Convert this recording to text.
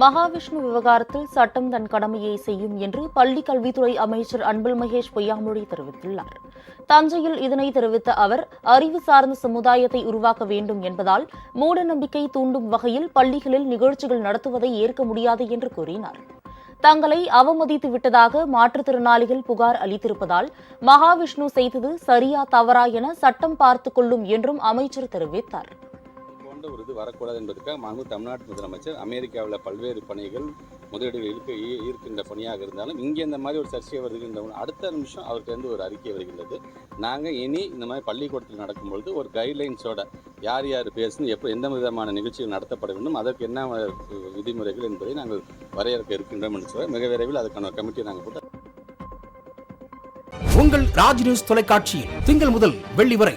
மகாவிஷ்ணு விவகாரத்தில் சட்டம் தன் கடமையை செய்யும் என்று பள்ளி கல்வித்துறை அமைச்சர் அன்பில் மகேஷ் பொய்யாமொழி தெரிவித்துள்ளார். தஞ்சையில் இதனை தெரிவித்த அவர் அறிவு சார்ந்த சமுதாயத்தை உருவாக்க வேண்டும் என்பதால் மூட நம்பிக்கை தூண்டும் வகையில் பள்ளிகளில் நிகழ்ச்சிகள் நடத்துவதை ஏற்க முடியாது என்று கூறினார். தங்களை அவமதித்து விட்டதாக மாற்றுத்திறனாளிகள் புகார் அளித்திருப்பதால் மகாவிஷ்ணு செய்தது சரியா தவறா என சட்டம் பார்த்துக் கொள்ளும் என்றும் அமைச்சர் தெரிவித்தார். போன்ற ஒரு இது வரக்கூடாது என்பதற்காக மாண்பு தமிழ்நாட்டு முதலமைச்சர் அமெரிக்காவில் பல்வேறு பணிகள் முதலீடுகள் இருக்க இருக்கின்ற பணியாக இருந்தாலும் இங்கே இந்த மாதிரி ஒரு சர்ச்சை வருகின்ற அடுத்த நிமிஷம் அவர்கிட்ட ஒரு அறிக்கை வருகின்றது. நாங்கள் இனி இந்த மாதிரி பள்ளிக்கூடத்தில் நடக்கும்பொழுது ஒரு கைட்லைன்ஸோட யார் யார் பேசணும் எப்போ எந்த விதமான நிகழ்ச்சிகள் நடத்தப்பட வேண்டும் அதற்கு என்ன விதிமுறைகள் என்பதை நாங்கள் வரையறுக்க இருக்கின்றோம் என்று சொல்ல மிக விரைவில் அதுக்கான கமிட்டியை நாங்கள் போட்டு உங்கள் ராஜ் நியூஸ் தொலைக்காட்சியில் திங்கள் முதல் வெள்ளி வரை